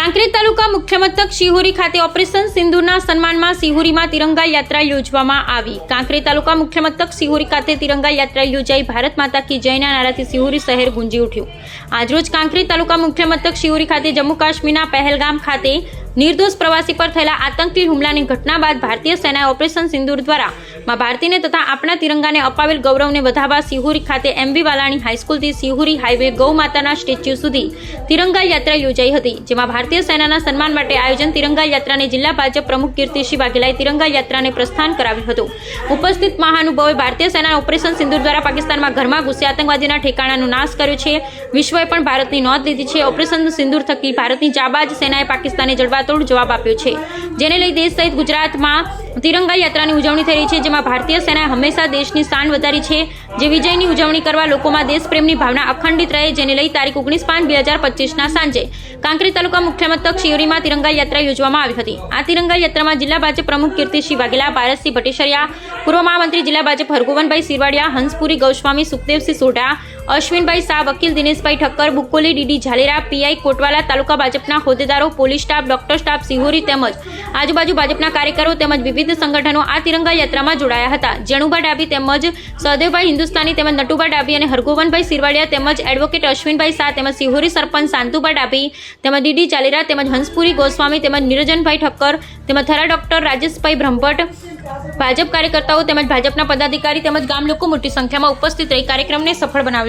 કાંકરેજ તાલુકા મુખ્ય મથક શિહોરી ખાતે ઓપરેશન સિંધુના સન્માનમાં સિહોરીમાં તિરંગા યાત્રા યોજવામાં આવી. કાંકરેજ તાલુકા મુખ્ય મથક સિહોરી ખાતે તિરંગા યાત્રા યોજાઈ. ભારત માતા કી જયના નારાથી સિહોરી શહેર ગુંજી ઉઠ્યું. આજરોજ કાંકરેજ તાલુકા મુખ્ય મથક શિહોરી ખાતે જમ્મુ કાશ્મીરના પહેલગામ ખાતે નિર્દોષ પ્રવાસી પર થયેલા આતંકી હુમલાની ઘટના બાદ ભારતીય સેનાએ ઓપરેશન સિંદૂર દ્વારા માં ભારતીને તથા આપણા તિરંગાને અપાવેલ ગૌરવને વધાવવા સિહુરી ખાતે એમબી વાલાણી હાઈસ્કૂલથી સિહુરી હાઈવે ગૌ માતાના સ્ટેચ્યુ સુધી તિરંગા યાત્રા યોજાઈ હતી, જેમાં ભારતીય સેનાના સન્માન માટે આયોજન તિરંગા યાત્રાને જિલ્લા ભાજપ પ્રમુખ કીર્તિસિંહ વાઘેલાએ તિરંગા યાત્રાને પ્રસ્થાન કરાવ્યું હતું. ઉપસ્થિત મહાનુભાવોએ ભારતીય સેનાના ઓપરેશન સિંદૂર દ્વારા પાકિસ્તાનમાં ઘરમાં ઘૂસી આતંકવાદીના ઠેકાણાનો નાશ કર્યો છે. વિશ્વએ પણ ભારતની નોંધ લીધી છે. ઓપરેશન સિંદૂર થકી ભારતની જાબાજ સેનાએ પાકિસ્તાને જડબાતોડ જવાબ આપ્યો છે. જેને લઈ દેશ સહિત ગુજરાતમાં તિરંગા યાત્રાની ઉજવણી થઈ રહી છે, જેમાં ભારતીય સેનાએ હંમેશા દેશની શાન વધારી છે. જે વિજયની ઉજવણી કરવા લોકોમાં દેશપ્રેમની ભાવના અખંડિત રહે, જેને લઈ તારીખ ઓગણીસ પાંચ બે હજાર પચીસના સાંજે કાંકરી તાલુકા મુખ્ય મથક શિયોરીમાં તિરંગા યાત્રા યોજવામાં આવી હતી. આ તિરંગા યાત્રામાં જિલ્લા ભાજપ પ્રમુખ કીર્તિસિંહ વાઘેલા ભારતસિંહ ભટ્ટેસરિયા, પૂર્વ મહામંત્રી જિલ્લા ભાજપ હરગોવનભાઈ સિરવાડિયા, હંસપુરી ગૌસ્વામી, સુખદેવસિંહ સોઢા, અશ્વિનભાઈ શાહ, વકીલ દિનેશભાઈ ઠક્કર, બુકોલી ડીડી ઝાલેરા, પીઆઈ કોટવાલા તાલુકા ભાજપના હોદ્દેદારો, police staff, doctor staff, Sihori તેમજ આજુબાજુ ભાજપના કાર્યકરો તેમજ વિવિધ સંગઠનો આ તિરંગા યાત્રામાં જોડાયા હતા. જેણુભા ડાબી તેમજ સહદેવભાઈ હિન્દુસ્તાની તેમજ નટુભા ડાબી અને હરગોવનભાઈ સિરવાડિયા તેમજ એડવોકેટ અશ્વિનભાઈ શાહ તેમજ સિહોરી સરપંચ શાંતુભા ડાબી તેમજ ડીડી ચાલીરા તેમજ હંસપુરી ગોસ્વામી તેમજ નિરજનભાઈ ઠક્કર તેમજ થરા ડોક્ટર રાજેશભાઈ બ્રહ્મભટ્ટ, ભાજપ કાર્યકર્તાઓ તેમજ ભાજપના પદાધિકારી તેમજ ગામ લોકો મોટી સંખ્યામાં ઉપસ્થિત રહી કાર્યક્રમને સફળ બનાવ્યો